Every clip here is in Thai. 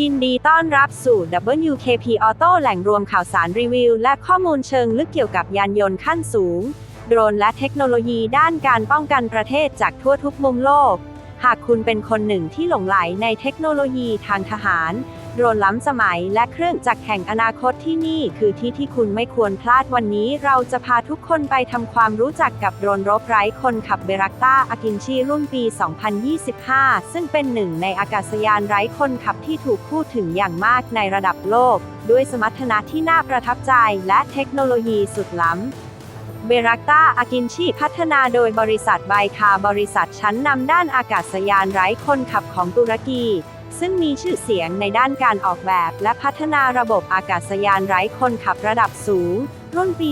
ยินดีต้อนรับสู่ WKP Auto แหล่งรวมข่าวสารรีวิว และข้อมูลเชิงลึกเกี่ยวกับยานยนต์ขั้นสูง โดรนและเทคโนโลยีด้านการป้องกันประเทศจากทั่วทุกมุมโลก หากคุณเป็นคนหนึ่งที่หลงไหลในเทคโนโลยีทางทหาร โดรนล้ำสมัยและเครื่องจักรแห่งอนาคตที่นี่คือที่ที่คุณไม่ควรพลาดวันนี้ เราจะพาทุกคนไปทำความรู้จักกับโดรนรบไร้คนขับเบรักต้าอากินชีรุ่นปี 2025 ซึ่งเป็นหนึ่งในอากาศยานไร้คนขับที่ถูกพูดถึงอย่างมากในระดับโลก ด้วยสมรรถนะที่น่าประทับใจและเทคโนโลยีสุดล้ำ เบรักต้าอากินชีพัฒนาโดยบริษัทไบคาบริษัทชั้นนำด้านอากาศยานไร้คนขับของตุรกี ซึ่งมีชื่อเสียงในด้านการออกแบบ และพัฒนาระบบอากาศยานไร้คนขับระดับสูง รุ่นปี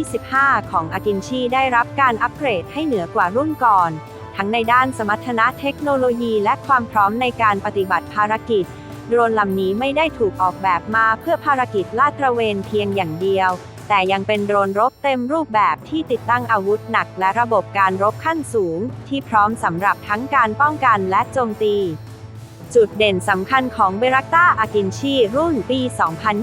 2025 ของอากินชีได้รับการอัปเกรดให้เหนือกว่ารุ่นก่อน ทั้งในด้านสมรรถนะเทคโนโลยีและความพร้อมในการปฏิบัติภารกิจโดรนลำนี้ไม่ได้ถูกออกแบบมาเพื่อภารกิจลาดตระเวนเพียงอย่างเดียว แต่ยังเป็นโดรนรบเต็มรูปแบบที่ติดตั้งอาวุธหนักและระบบการรบขั้นสูง ที่พร้อมสำหรับทั้งการป้องกันและโจมตี จุดเด่นสำคัญของเบรักต้าอากินชีรุ่นปี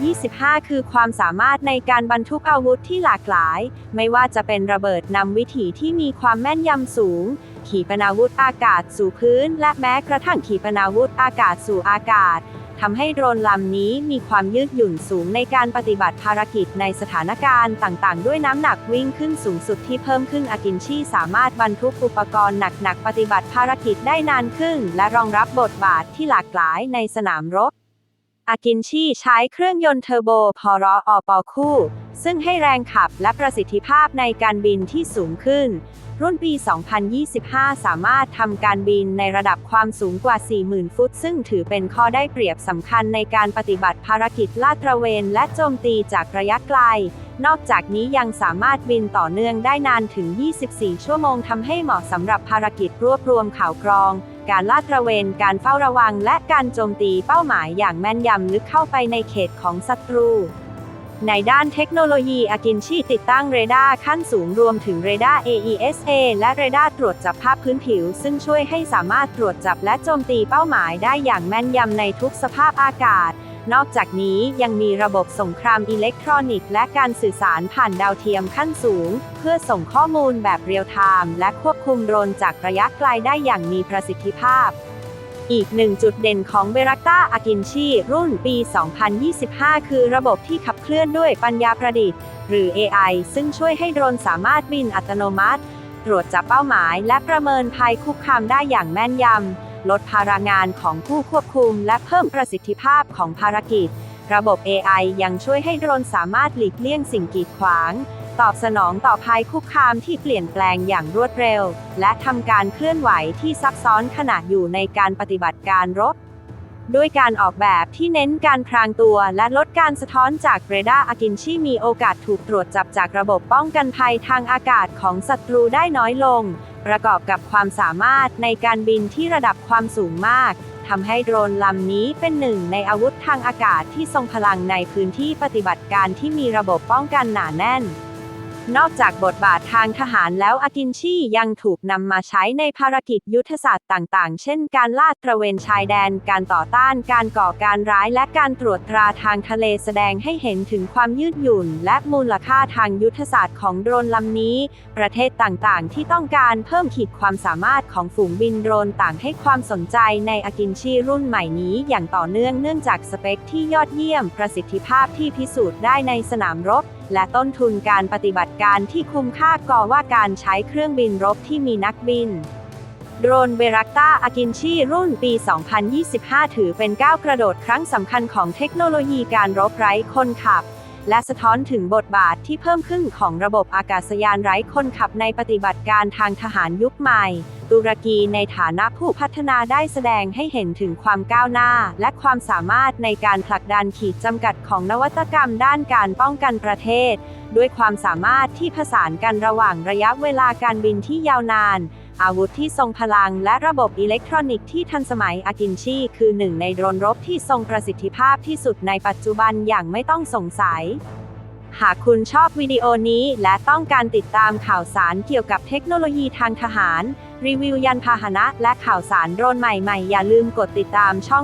2025 คือความสามารถในการบรรทุกอาวุธที่หลากหลาย ไม่ว่าจะเป็นระเบิดนำวิถีที่มีความแม่นยำสูง ขีปนาวุธอากาศสู่พื้น และแม้กระทั่งขีปนาวุธอากาศสู่อากาศ ทำให้โดรนลำนี้มีความยืดหยุ่นสูงในการปฏิบัติภารกิจในสถานการณ์ต่างๆ ด้วยน้ำหนักวิ่งขึ้นสูงสุดที่เพิ่มขึ้นอากินชีสามารถบรรทุกอุปกรณ์หนักๆ ปฏิบัติภารกิจได้นานขึ้น และรองรับบทบาทที่หลากหลายในสนามรบอากินชีใช้เครื่องยนต์เทอร์โบพอรออปอคู่ ซึ่งให้แรงขับและประสิทธิภาพในการบินที่สูงขึ้น รุ่นปี 2025 สามารถทำการบินในระดับความสูงกว่า 40,000 ฟุต ซึ่งถือเป็นข้อได้เปรียบสำคัญในการปฏิบัติภารกิจลาดตระเวนและโจมตีจากระยะไกล นอกจากนี้ยังสามารถบินต่อเนื่องได้นานถึง 24 ชั่วโมงทำให้เหมาะสำหรับภารกิจรวบรวมข่าวกรองการลาดตระเวน การเฝ้าระวัง และการโจมตีเป้าหมายอย่างแม่นยำลึกเข้าไปในเขตของศัตรู ในด้านเทคโนโลยีอากินชีติดตั้งเรดาร์ขั้นสูงรวมถึงเรดาร์ AESA และเรดาร์ตรวจจับภาพพื้นผิว ซึ่งช่วยให้สามารถตรวจจับและโจมตีเป้าหมายได้อย่างแม่นยำในทุกสภาพอากาศ นอกจากนี้ยังมีระบบสงครามอิเล็กทรอนิกส์และการสื่อสารผ่านดาวเทียมขั้นสูง เพื่อส่งข้อมูลแบบเรียลไทม์และควบคุมโดรนจากระยะไกลได้อย่างมีประสิทธิภาพ อีกหนึ่งจุดเด่นของเบรักต้าอากินชีรุ่นปี 2025 คือระบบที่ขับเคลื่อนด้วยปัญญาประดิษฐ์ หรือ AI ซึ่งช่วยให้โดรนสามารถบินอัตโนมัติ ตรวจจับเป้าหมาย และประเมินภัยคุกคามได้อย่างแม่นยำ ลดภาระงานของผู้ควบคุม และเพิ่มประสิทธิภาพของภารกิจ ระบบ AI ยังช่วยให้โดรนสามารถหลีกเลี่ยงสิ่งกีดขวาง ตอบสนองต่อภัยคุกคามที่เปลี่ยนแปลงอย่างรวดเร็ว และทำการเคลื่อนไหวที่ซับซ้อนขณะอยู่ในการปฏิบัติการรบ ด้วยการออกแบบที่เน้นการพรางตัวและลดการสะท้อนจากเรดาร์อากินชีมีโอกาสถูกตรวจจับจากระบบป้องกันภัยทางอากาศของศัตรูได้น้อยลง ประกอบกับความสามารถในการบินที่ระดับความสูงมากทำให้โดรนลำนี้เป็นหนึ่งในอาวุธทางอากาศที่ทรงพลังในพื้นที่ปฏิบัติการที่มีระบบป้องกันหนาแน่น นอกจากบทบาททางทหารแล้วอากินชียังถูกนำมาใช้ในภารกิจยุทธศาสตร์ต่างๆ เช่น การลาดตระเวนชายแดน การต่อต้าน การก่อการร้ายและการตรวจตราทางทะเลแสดงให้เห็นถึงความยืดหยุ่น และมูลค่าทางยุทธศาสตร์ของโดรนลำนี้ ประเทศต่างๆ ที่ต้องการเพิ่มขีดความสามารถของฝูงบินโดรนต่างให้ความสนใจในอากินชีรุ่นใหม่นี้ อย่างต่อเนื่องเนื่องจากสเปคที่ยอดเยี่ยมประสิทธิภาพที่พิสูจน์ได้ในสนามรบ และต้นทุนการปฏิบัติการที่คุ้มค่าก่อว่าการใช้เครื่องบินรบที่มีนักบิน โดรนเบรักต้าอากินชีรุ่นปี 2025 ถือเป็นก้าวกระโดดครั้งสำคัญของเทคโนโลยีการรบไร้คนขับ และสะท้อนถึงบทบาทที่เพิ่มขึ้นของระบบอากาศยานไร้คนขับในปฏิบัติการทางทหารยุคใหม่ ตุรกีในฐานะผู้พัฒนาได้แสดงให้เห็นถึงความก้าวหน้า และความสามารถในการผลักดันขีดจำกัดของนวัตกรรมด้านการป้องกันประเทศ ด้วยความสามารถที่ผสานกันระหว่างระยะเวลาการบินที่ยาวนาน อาวุธที่ทรงพลังและระบบอิเล็กทรอนิกส์ที่ทันสมัยอากินชีคือหนึ่งในโดรนรบที่ทรงประสิทธิภาพที่สุดในปัจจุบันอย่างไม่ต้องสงสัย หากคุณชอบวิดีโอนี้และต้องการติดตามข่าวสารเกี่ยวกับเทคโนโลยีทางทหาร รีวิวยันพาหนะ และข่าวสารโดรนใหม่ๆ อย่าลืมกดติดตามช่อง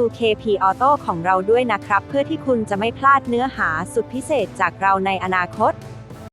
WKP Auto ของเราด้วยนะครับ เพื่อที่คุณจะไม่พลาดเนื้อหาสุดพิเศษจากเราในอนาคต